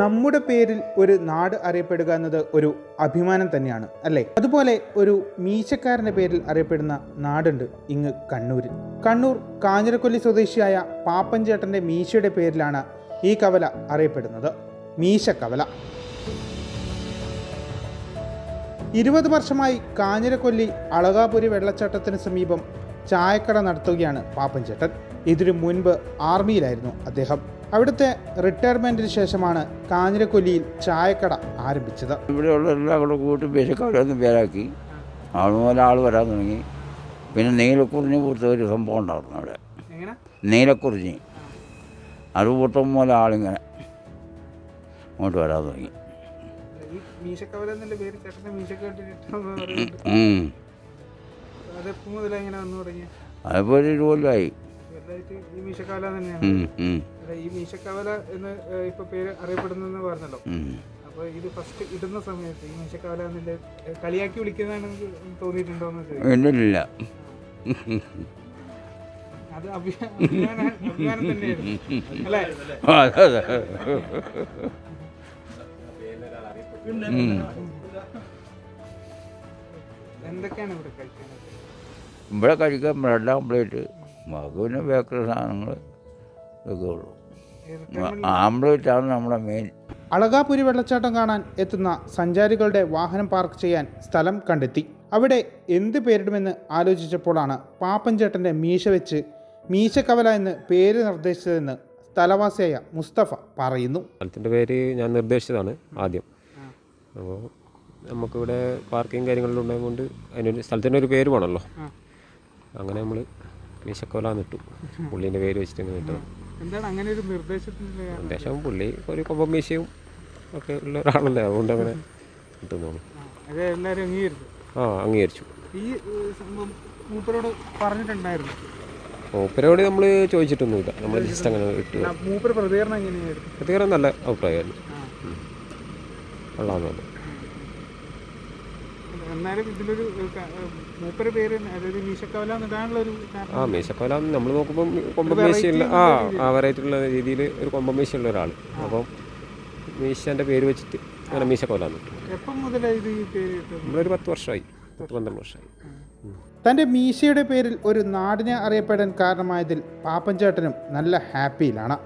നമ്മുടെ പേരിൽ ഒരു നാട് അറിയപ്പെടുക എന്നത് ഒരു അഭിമാനം തന്നെയാണ് അല്ലേ? അതുപോലെ ഒരു മീശക്കാരന്റെ പേരിൽ അറിയപ്പെടുന്ന നാടുണ്ട് ഇങ്ങ് കണ്ണൂരിൽ. കണ്ണൂർ കാഞ്ഞിരക്കൊല്ലി സ്വദേശിയായ പാപ്പൻചേട്ടന്റെ മീശയുടെ പേരിലാണ് ഈ കവല അറിയപ്പെടുന്നത്. മീശ കവല ഇരുപത് വർഷമായി കാഞ്ഞിരക്കൊല്ലി അളകാപുരി വെള്ളച്ചാട്ടത്തിന് സമീപം ചായക്കട നടത്തുകയാണ് പാപ്പൻചേട്ടൻ. ഇതിനു മുൻപ് ആർമിയിലായിരുന്നു അദ്ദേഹം. അവിടുത്തെ റിട്ടയർമെന്റിന് ശേഷമാണ് കാഞ്ഞിരക്കൊല്ലിയിൽ ചായക്കട ആരംഭിച്ചത്. ഇവിടെയുള്ള എല്ലാം കൂടെ കൂട്ടി പേശക്കാരൊന്നും പേരാക്കി. മുതൽ ആൾ വരാൻ തുടങ്ങി. പിന്നെ നീലക്കുറിഞ്ഞി പൂത്ത ഒരു സംഭവം ഉണ്ടായിരുന്നു അവിടെ. നീലക്കുറിഞ്ഞ്. അത് കൂട്ടും പോലെ ആളിങ്ങനെ അങ്ങോട്ട് വരാൻ തുടങ്ങി. അതെപ്പോൾ ഒരു കൊല്ലമായി ഈ മീശക്കവല തന്നെയാണ്. അല്ല, ഈ മീശക്കവല എന്ന് ഇപ്പൊ പേര് അറിയപ്പെടുന്നെന്ന് പറഞ്ഞല്ലോ. അപ്പൊ ഇത് ഫസ്റ്റ് ഇടുന്ന സമയത്ത് ഈ മീശക്കവല എന്നില്ല കളിയാക്കി വിളിക്കുന്നതാണ് തോന്നിയിട്ടുണ്ടോന്ന് ചോദിക്കും. ഇല്ലില്ല. അത് അഭി- അഭിമാന തന്നെയായിരുന്നു. അല്ലേ. എന്തൊക്കെയാണ് ഇവിടെ കഴിക്കുന്നത് ഇവിടെ കഴിക്കാൻ ബ്രെഡ് ആംപ്ലേറ്റ് പിന്നെ ബേക്കറി സാധനങ്ങൾ ഇതൊക്കെ ഉള്ളൂ ആണ് നമ്മുടെ മെയിൻ. അളകാപുരി വെള്ളച്ചാട്ടം കാണാൻ എത്തുന്ന സഞ്ചാരികളുടെ വാഹനം പാർക്ക് ചെയ്യാൻ സ്ഥലം കണ്ടെത്തി. അവിടെ എന്ത് പേരിടുമെന്ന് ആലോചിച്ചപ്പോഴാണ് പാപ്പൻചേട്ടന്റെ മീശ വെച്ച് മീശക്കവല എന്ന് പേര് നിർദ്ദേശിച്ചതെന്ന് സ്ഥലവാസിയായ മുസ്തഫ പറയുന്നു. സ്ഥലത്തിന്റെ പേര് ഞാൻ നിർദ്ദേശിച്ചതാണ് ആദ്യം. അപ്പോൾ നമുക്കിവിടെ പാർക്കിംഗ് കാര്യങ്ങളിലുണ്ടായതുകൊണ്ട് അതിനൊരു സ്ഥലത്തിന്റെ ഒരു പേര് വേണമല്ലോ. അങ്ങനെ നമ്മൾ മീശക്കോല ഇട്ടു. പുള്ളീന്റെ പേര് വെച്ചിട്ട് ഇങ്ങനെ നിർദ്ദേശം എന്താണ് അങ്ങനെ ഒരു നിർദ്ദേശത്തിന്റെ അത്യാവശ്യം പുള്ളി ഒരു കൊമ്പം മീശയും ഒക്കെ ഉള്ള ഒരാളല്ലേ അതുകൊണ്ട് അങ്ങനെ കിട്ടുന്നു അത് എല്ലാവരും അംഗീകരിച്ചു? ആ അംഗീകരിച്ചു. ഈ ഏഹ്, സംഭവം മൂപ്പരോട് പറഞ്ഞിട്ടുണ്ടായിരുന്നു? മൂപ്പരോട് നമ്മൾ ചോദിച്ചിട്ടൊന്നുമില്ല. നമ്മൾ ജസ്റ്റ് അങ്ങനെ ഇട്ടു. പ്രതികരണം നല്ല അഭിപ്രായമായിരുന്നു. കൊള്ളാമെന്ന് എന്നാലും ഇതിലൊരു മൂപ്പര് പേര് അതായത് മീശക്കവല എന്നിടാനുള്ള ഒരു ആ മീശക്കോല നമ്മൾ നോക്കുമ്പോൾ കൊമ്പം മീശയുള്ള ആ ആ വെറൈറ്റി ഉള്ള രീതിയിൽ ഒരു കൊമ്പം മീശയുള്ള ഒരാൾ അപ്പം മീശന്റെ പേര് വെച്ചിട്ട് അങ്ങനെ എപ്പം ഇത് പേര് കിട്ടുന്നത് നമ്മളൊരു പത്ത് വർഷമായി പത്ത് പന്ത്രണ്ട് വർഷമായി തന്റെ മീശയുടെ പേരിൽ ഒരു നാടിനെ അറിയപ്പെടാൻ കാരണമായതിൽ പാപ്പൻചേട്ടനും നല്ല ഹാപ്പിയിലാണ്.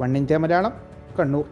വണ്ണിന്റെ മലയാളം കണ്ണൂർ.